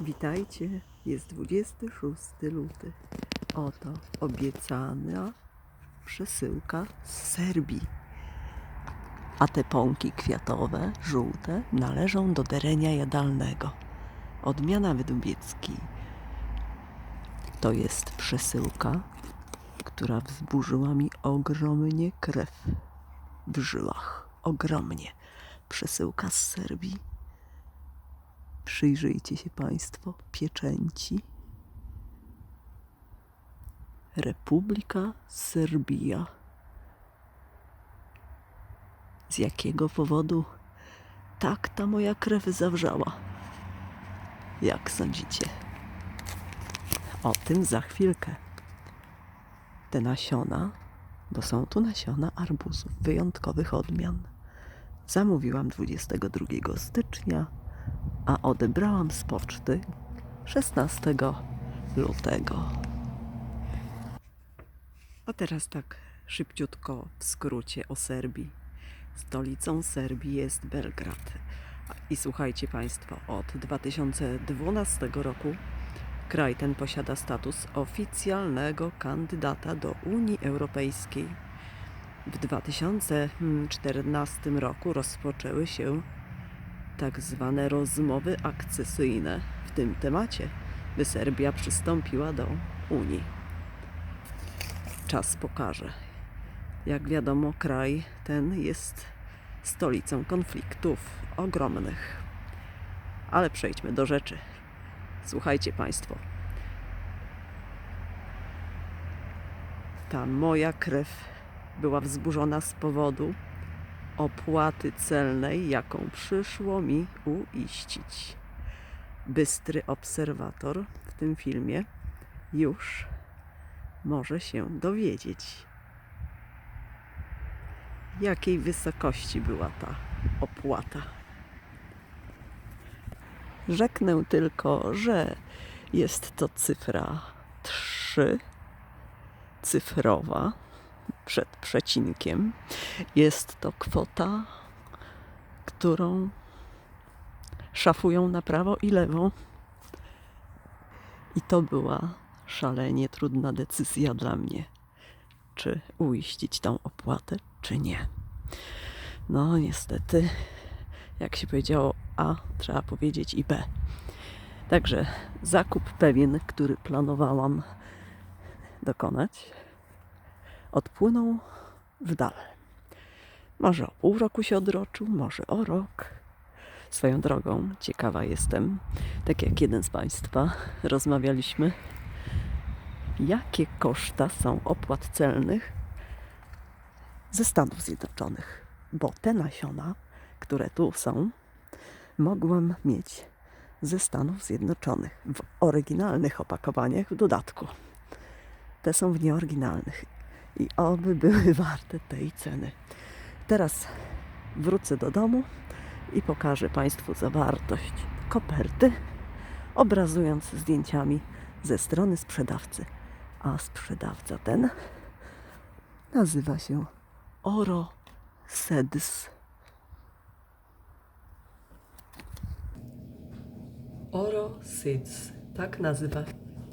Witajcie, jest 26 luty. Oto obiecana przesyłka z Serbii. A te pąki kwiatowe, żółte, należą do derenia jadalnego. Odmiana wydubiecki. To jest przesyłka, która wzburzyła mi ogromnie krew w żyłach. Ogromnie. Przesyłka z Serbii. Przyjrzyjcie się Państwo pieczęci. Republika Serbia. Z jakiego powodu tak ta moja krew zawrzała? Jak sądzicie? O tym za chwilkę. Te nasiona, bo są tu nasiona arbuzów wyjątkowych odmian. Zamówiłam 22 stycznia a odebrałam z poczty 16 lutego. A teraz tak szybciutko w skrócie o Serbii. Stolicą Serbii jest Belgrad. I słuchajcie Państwo, od 2012 roku kraj ten posiada status oficjalnego kandydata do Unii Europejskiej. W 2014 roku rozpoczęły się tak zwane rozmowy akcesyjne w tym temacie, by Serbia przystąpiła do Unii. Czas pokaże. Jak wiadomo, kraj ten jest stolicą konfliktów ogromnych. Ale przejdźmy do rzeczy. Słuchajcie Państwo. Ta moja krew była wzburzona z powodu opłaty celnej, jaką przyszło mi uiścić. Bystry obserwator w tym filmie już może się dowiedzieć, jakiej wysokości była ta opłata. Rzeknę tylko, że jest to cyfra 3 cyfrowa przed przecinkiem. Jest to kwota, którą szafują na prawo i lewo. I to była szalenie trudna decyzja dla mnie, czy uiścić tą opłatę, czy nie. No, niestety, jak się powiedziało A, trzeba powiedzieć i B. Także zakup pewien, który planowałam dokonać, odpłynął w dal. Może o pół roku się odroczył, może o rok. Swoją drogą ciekawa jestem, tak jak jeden z Państwa rozmawialiśmy, jakie koszta są opłat celnych ze Stanów Zjednoczonych, bo te nasiona, które tu są, mogłam mieć ze Stanów Zjednoczonych w oryginalnych opakowaniach w dodatku. Te są w nieoryginalnych i oby były warte tej ceny. Teraz wrócę do domu i pokażę Państwu zawartość koperty, obrazując zdjęciami ze strony sprzedawcy. A sprzedawca ten nazywa się Oro Seds. Oro Seeds. Tak nazywa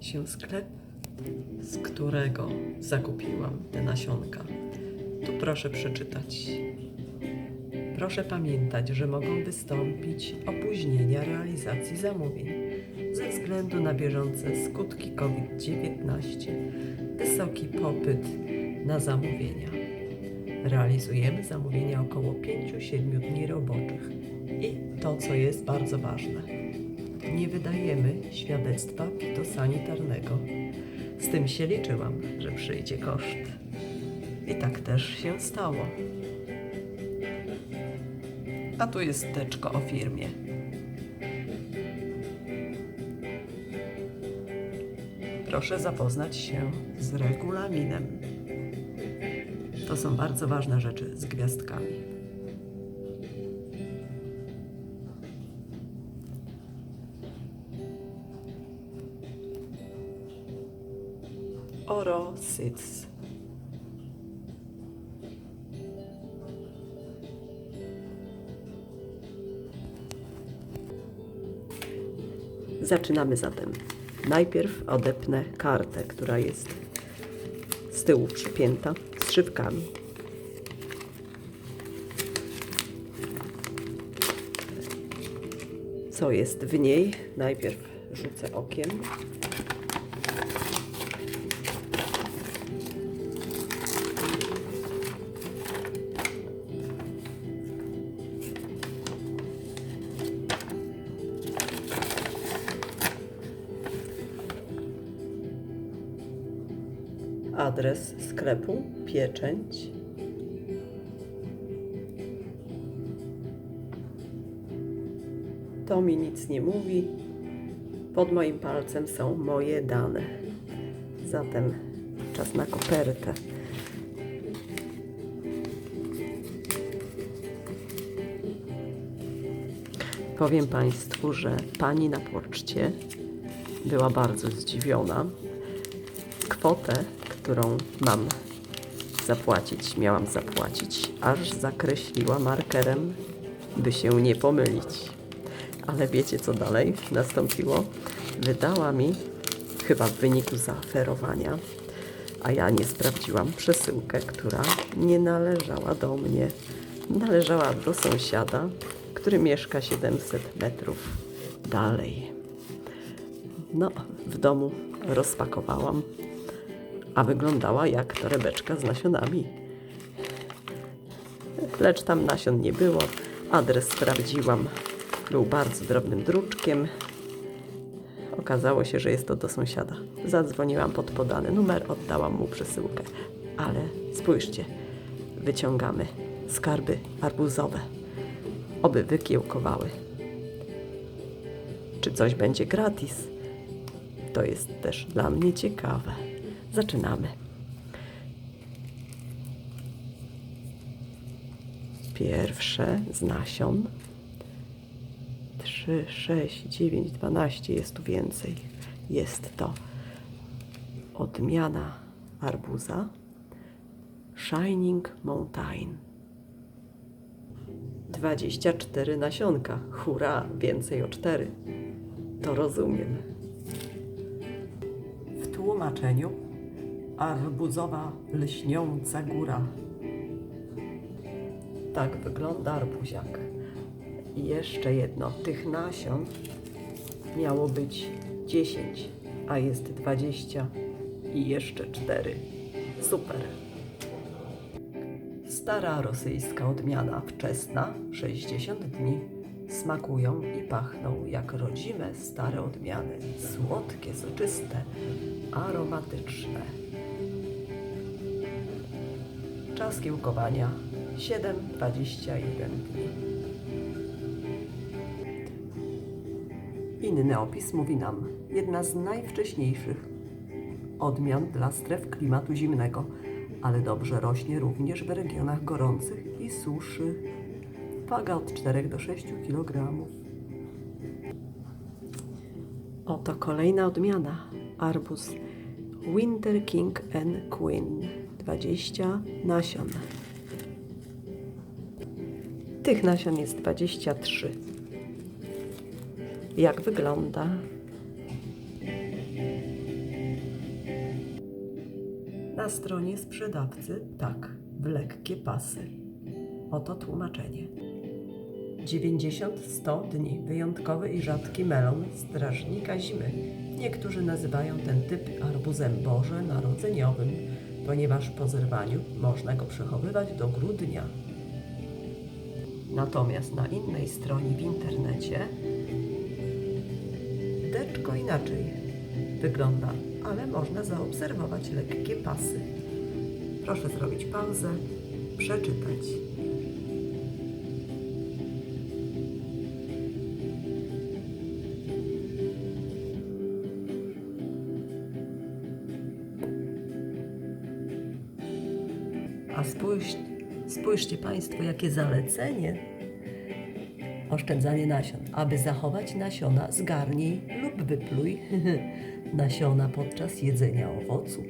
się sklep, z którego zakupiłam te nasionka. Tu proszę przeczytać. Proszę pamiętać, że mogą wystąpić opóźnienia realizacji zamówień ze względu na bieżące skutki COVID-19, wysoki popyt na zamówienia. Realizujemy zamówienia około 5-7 dni roboczych i to, co jest bardzo ważne, nie wydajemy świadectwa fitosanitarnego. Z tym się liczyłam, że przyjdzie koszt. I tak też się stało. A tu jest teczko o firmie. Proszę zapoznać się z regulaminem. To są bardzo ważne rzeczy z gwiazdkami. Sits. Zaczynamy zatem. Najpierw odepnę kartę, która jest z tyłu przypięta z szybkami. Co jest w niej? Najpierw rzucę okiem. Adres sklepu, pieczęć. To mi nic nie mówi. Pod moim palcem są moje dane. Zatem czas na kopertę. Powiem Państwu, że pani na poczcie była bardzo zdziwiona, kwotę, którą mam zapłacić, miałam zapłacić, aż zakreśliła markerem, by się nie pomylić. Ale wiecie, co dalej nastąpiło? Wydała mi, chyba w wyniku zaoferowania, a ja nie sprawdziłam przesyłkę, która nie należała do mnie. Należała do sąsiada, który mieszka 700 metrów dalej. No, w domu rozpakowałam, a wyglądała jak torebeczka z nasionami. Lecz tam nasion nie było. Adres sprawdziłam. Był bardzo drobnym druczkiem. Okazało się, że jest to do sąsiada. Zadzwoniłam pod podany numer, oddałam mu przesyłkę. Ale spójrzcie, wyciągamy skarby arbuzowe. Oby wykiełkowały. Czy coś będzie gratis? To jest też dla mnie ciekawe. Zaczynamy. Pierwsze z nasion. 3, 6, 9, 12 jest tu więcej. Jest to odmiana arbuza Shining Mountain. 24 nasionka. Hurra, więcej o 4. To rozumiem. W tłumaczeniu arbuzowa lśniąca góra. Tak wygląda arbuziak. I jeszcze jedno, tych nasion miało być 10, a jest 20 i jeszcze 4. Super. Stara rosyjska odmiana wczesna, 60 dni. Smakują i pachną jak rodzime stare odmiany. Słodkie, soczyste, aromatyczne. Czas kiełkowania 7-21 dni. Inny opis mówi nam, jedna z najwcześniejszych odmian dla stref klimatu zimnego, ale dobrze rośnie również w regionach gorących i suszy. Waga od 4 do 6 kg. Oto kolejna odmiana. Arbuz Winter King and Queen. 20 nasion. Tych nasion jest 23. Jak wygląda? Na stronie sprzedawcy tak, w lekkie pasy. Oto tłumaczenie. 90-100 dni. Wyjątkowy i rzadki melon strażnika zimy. Niektórzy nazywają ten typ arbuzem Boże Narodzeniowym, ponieważ po zerwaniu można go przechowywać do grudnia. Natomiast na innej stronie w internecie deczko inaczej wygląda, ale można zaobserwować lekkie pasy. Proszę zrobić pauzę, przeczytać. Spójrzcie Państwo, jakie zalecenie. Oszczędzanie nasion. Aby zachować nasiona, zgarnij lub wypluj nasiona podczas jedzenia owocu.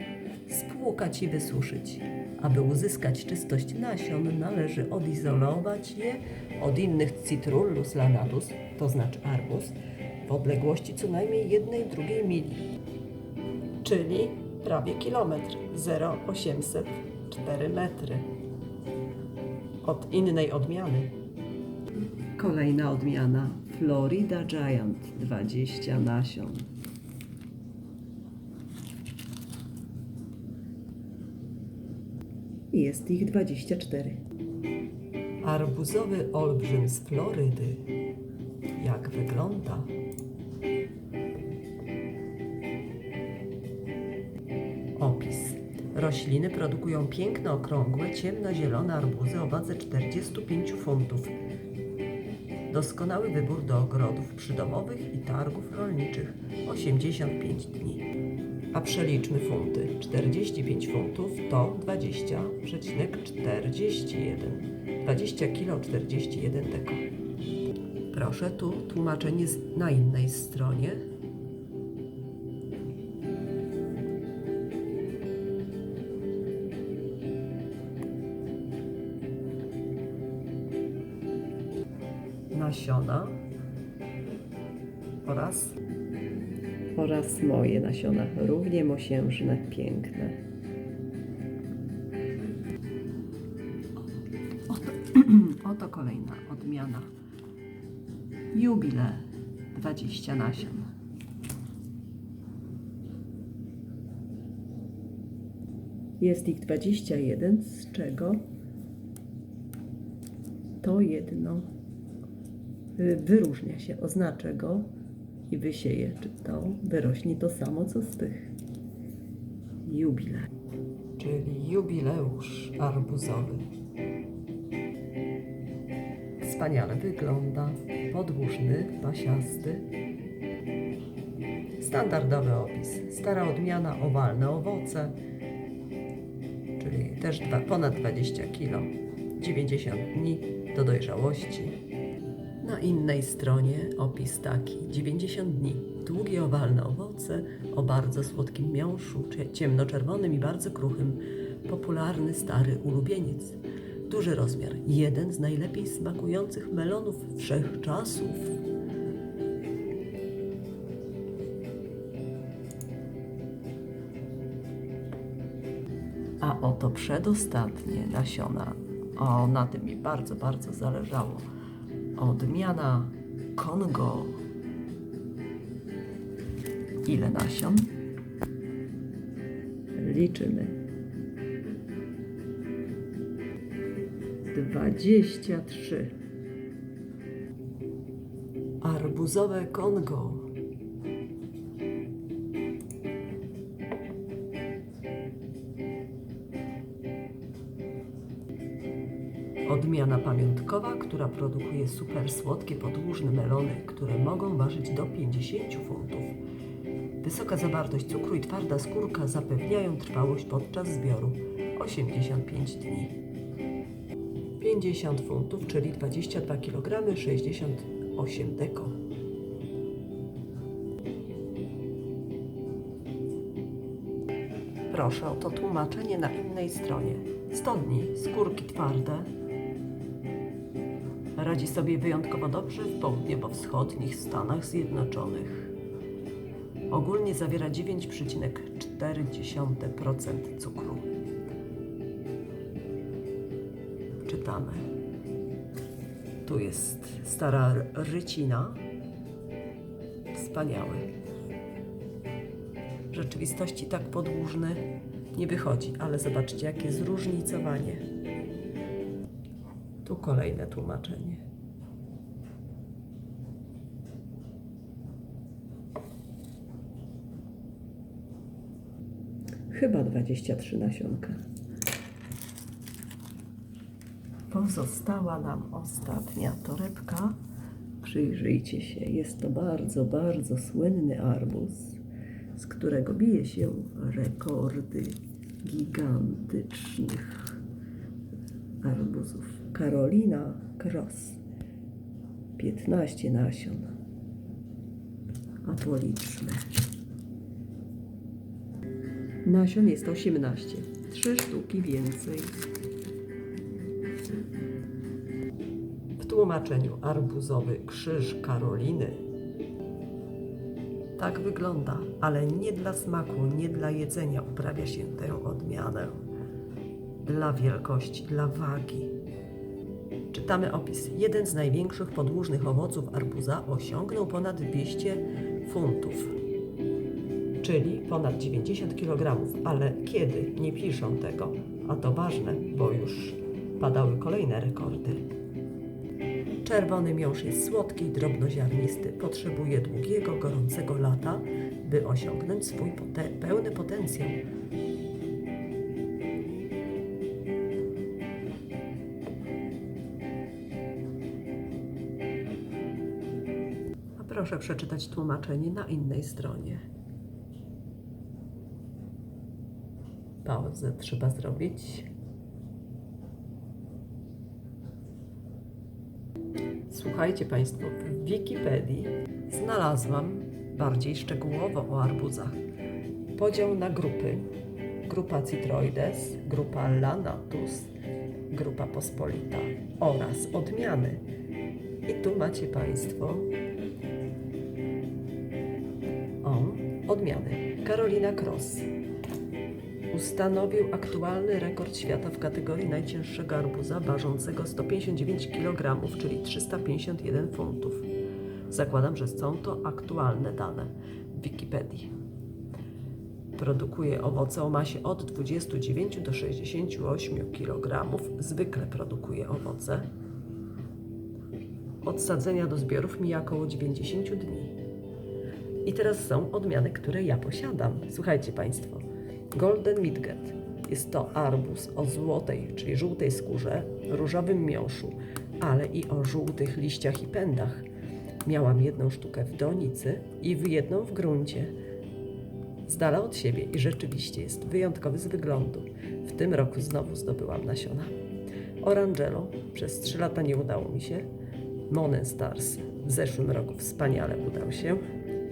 Spłukać i wysuszyć. Aby uzyskać czystość nasion, należy odizolować je od innych Citrullus lanatus, to znaczy arbuz, w odległości co najmniej jednej drugiej mili, czyli prawie kilometr, 0,804 metry. Od innej odmiany. Kolejna odmiana Florida Giant 20 nasion. Jest ich 24. Arbuzowy olbrzym z Florydy. Jak wygląda? Rośliny produkują piękne, okrągłe, ciemnozielone arbuzy o wadze 45 funtów. Doskonały wybór do ogrodów przydomowych i targów rolniczych 85 dni. A przeliczmy funty. 45 funtów to 20,41. 20 kg 41 deko. Proszę, tu tłumaczenie na innej stronie. Nasiona oraz oraz moje nasiona, równie mosiężne, piękne. Oto, oto kolejna odmiana. Jubile 20 nasion. Jest ich 21, z czego to jedno wyróżnia się, oznaczę go i wysieje, czy to wyrośnie to samo, co z tych. Jubile. Czyli jubileusz arbuzowy. Wspaniale wygląda, podłużny, pasiasty. Standardowy opis. Stara odmiana, owalne owoce, czyli też dwa, ponad 20 kg, 90 dni do dojrzałości. Innej stronie opis taki: 90 dni. Długie owalne owoce o bardzo słodkim miąższu, cie- ciemnoczerwonym i bardzo kruchym. Popularny stary ulubieniec. Duży rozmiar. Jeden z najlepiej smakujących melonów wszechczasów. A oto przedostatnie nasiona. O, na tym mi bardzo, bardzo zależało. Odmiana Kongo. Ile nasion? Liczymy. Dwadzieścia trzy. Arbuzowe Kongo. Która produkuje super słodkie podłużne melony, które mogą ważyć do 50 funtów. Wysoka zawartość cukru i twarda skórka zapewniają trwałość podczas zbioru 85 dni. 50 funtów, czyli 22 kg 68 deko. Proszę o to tłumaczenie na innej stronie. 100 dni, skórki twarde. Radzi sobie wyjątkowo dobrze w południowo-wschodnich Stanach Zjednoczonych. Ogólnie zawiera 9,4% cukru. Czytamy. Tu jest stara rycina. Wspaniały. W rzeczywistości tak podłużny nie wychodzi, ale zobaczcie, jakie zróżnicowanie. Tu kolejne tłumaczenie. Chyba 23 nasionka. Pozostała nam ostatnia torebka. Przyjrzyjcie się, jest to bardzo, bardzo słynny arbuz, z którego bije się rekordy gigantycznych arbuzów. Karolina Cross. 15 nasion. A policzmy. Nasion jest 18. Trzy sztuki więcej. W tłumaczeniu arbuzowy krzyż Karoliny Tak wygląda, ale nie dla smaku, nie dla jedzenia uprawia się tę odmianę. Dla wielkości, dla wagi. Czytamy opis. Jeden z największych podłużnych owoców arbuza osiągnął ponad 200 funtów, czyli ponad 90 kg. Ale kiedy? Nie piszą tego, a to ważne, bo już padały kolejne rekordy. Czerwony miąższ jest słodki i drobnoziarnisty. Potrzebuje długiego, gorącego lata, by osiągnąć swój pote- pełny potencjał. Proszę przeczytać tłumaczenie na innej stronie. Pauzę trzeba zrobić. Słuchajcie Państwo, w Wikipedii znalazłam bardziej szczegółowo o arbuzach. Podział na grupy. Grupa Citroides, grupa Lanatus, grupa Pospolita oraz odmiany. I tu macie Państwo odmiany. Karolina Cross ustanowił aktualny rekord świata w kategorii najcięższego arbuza ważącego 159 kg, czyli 351 funtów. Zakładam, że są to aktualne dane w Wikipedii. Produkuje owoce o masie od 29 do 68 kg. Zwykle produkuje owoce. Od sadzenia do zbiorów mija około 90 dni. I teraz są odmiany, które ja posiadam. Słuchajcie Państwo. Golden Midget jest to arbuz o złotej, czyli żółtej skórze, różowym miąższu, ale i o żółtych liściach i pędach. Miałam jedną sztukę w donicy i w jedną w gruncie. Z dala od siebie i rzeczywiście jest wyjątkowy z wyglądu. W tym roku znowu zdobyłam nasiona. Orangelo przez 3 lata nie udało mi się. Monen Stars w zeszłym roku wspaniale udał się.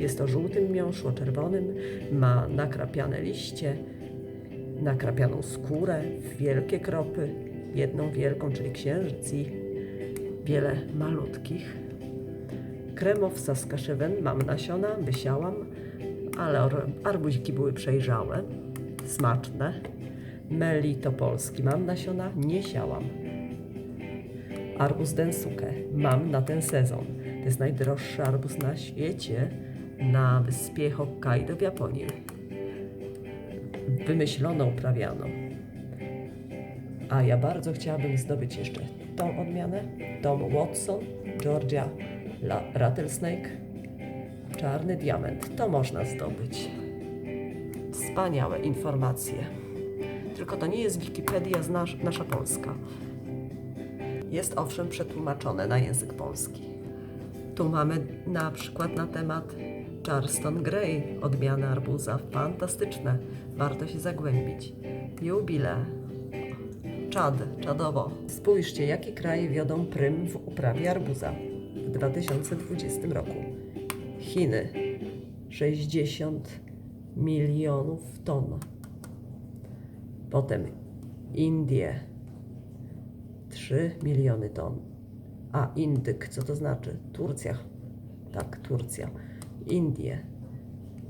Jest o żółtym miąższu, o czerwonym, ma nakrapiane liście, nakrapianą skórę, wielkie kropy, jedną wielką, czyli księżyc i wiele malutkich. Kremow Saskaszewen mam nasiona, wysiałam, ale arbuziki były przejrzałe, smaczne. Melito Polski mam nasiona, nie siałam. Arbuz Densuke mam na ten sezon. To jest najdroższy arbuz na świecie na wyspie Hokkaido w Japonii. Wymyślono, uprawiano. A ja bardzo chciałabym zdobyć jeszcze tą odmianę. Tom Watson, Georgia La Rattlesnake, Czarny Diament. To można zdobyć. Wspaniałe informacje. Tylko to nie jest Wikipedia z nasz, nasza polska. Jest owszem przetłumaczone na język polski. Tu mamy na przykład na temat Charleston Grey, odmiany arbuza. Fantastyczne, warto się zagłębić. Jubile, Czad, czadowo. Spójrzcie, jakie kraje wiodą prym w uprawie arbuza w 2020 roku. Chiny 60 milionów ton. Potem Indie 3 miliony ton. A Indyk, co to znaczy? Turcja. Tak, Turcja. Indie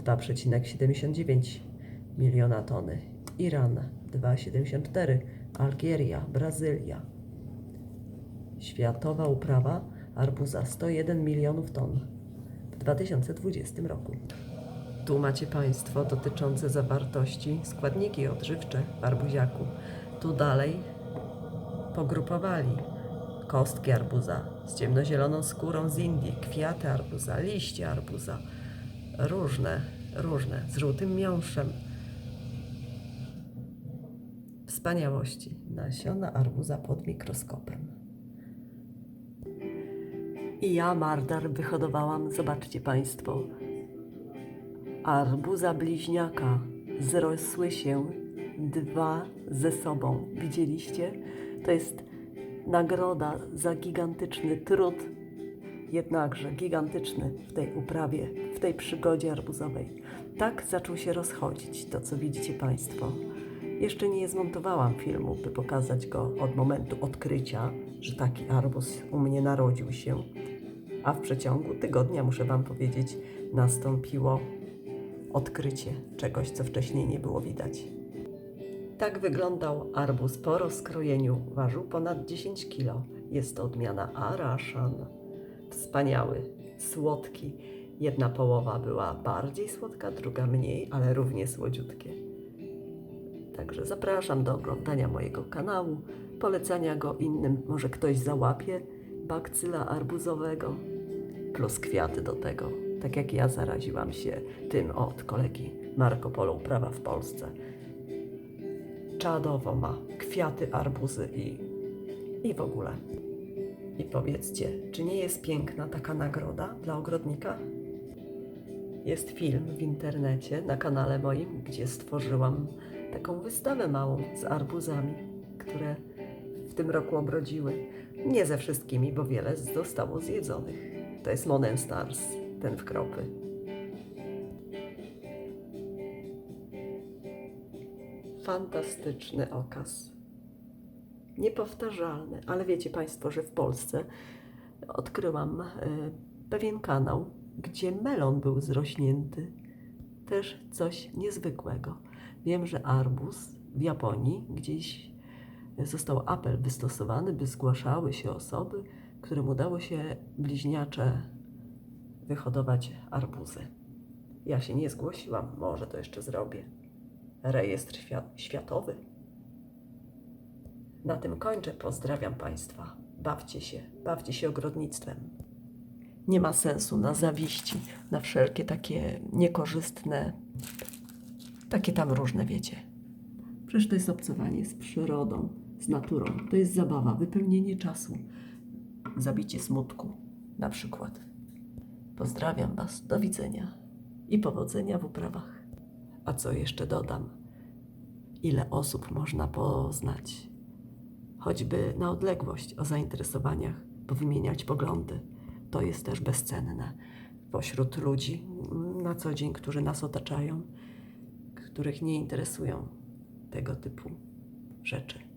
2,79 miliona tony. Iran 2,74. Algieria, Brazylia. Światowa uprawa arbuza 101 milionów ton w 2020 roku. Tu macie Państwo dotyczące zawartości składniki odżywcze w arbuziaku. Tu dalej pogrupowali kostki arbuza z ciemnozieloną skórą z Indii, kwiaty arbuza, liście arbuza, różne, różne, z żółtym miąższem. Wspaniałości. Nasiona arbuza pod mikroskopem. I ja Mardar wyhodowałam, zobaczcie Państwo, arbuza bliźniaka. Zrosły się dwa ze sobą. Widzieliście? To jest nagroda za gigantyczny trud, jednakże gigantyczny w tej uprawie, w tej przygodzie arbuzowej. Tak zaczął się rozchodzić to, co widzicie Państwo. Jeszcze nie zmontowałam filmu, by pokazać go od momentu odkrycia, że taki arbuz u mnie narodził się. A w przeciągu tygodnia, muszę Wam powiedzieć, nastąpiło odkrycie czegoś, co wcześniej nie było widać. Tak wyglądał arbuz po rozkrojeniu. Ważył ponad 10 kg. Jest to odmiana Araszan. Wspaniały, słodki. Jedna połowa była bardziej słodka, druga mniej, ale równie słodziutkie. Także zapraszam do oglądania mojego kanału, polecania go innym. Może ktoś załapie bakcyla arbuzowego, plus kwiaty do tego. Tak jak ja zaraziłam się tym od kolegi Marco Polo Uprawa w Polsce. Czadowo ma kwiaty, arbuzy i, i w ogóle. I powiedzcie, czy nie jest piękna taka nagroda dla ogrodnika? Jest film w internecie na kanale moim, gdzie stworzyłam taką wystawę małą z arbuzami, które w tym roku obrodziły. Nie ze wszystkimi, bo wiele zostało zjedzonych. To jest Monen Stars, ten w kropy. Fantastyczny okaz. Niepowtarzalny, ale wiecie Państwo, że w Polsce odkryłam e, pewien kanał, gdzie melon był zrośnięty. Też coś niezwykłego. Wiem, że arbuz w Japonii gdzieś został apel wystosowany, by zgłaszały się osoby, którym udało się bliźniacze wyhodować arbuzy. Ja się nie zgłosiłam, może to jeszcze zrobię. Rejestr świat- światowy. Na tym kończę. Pozdrawiam Państwa. Bawcie się, bawcie się ogrodnictwem. Nie ma sensu na zawiści, na wszelkie takie niekorzystne, takie tam różne, wiecie. Przecież to jest obcowanie z przyrodą, z naturą. To jest zabawa, wypełnienie czasu, zabicie smutku na przykład. Pozdrawiam Was, do widzenia i powodzenia w uprawach. A co jeszcze dodam? Ile osób można poznać, choćby na odległość o zainteresowaniach, powymieniać poglądy. To jest też bezcenne pośród ludzi na co dzień, którzy nas otaczają, których nie interesują tego typu rzeczy.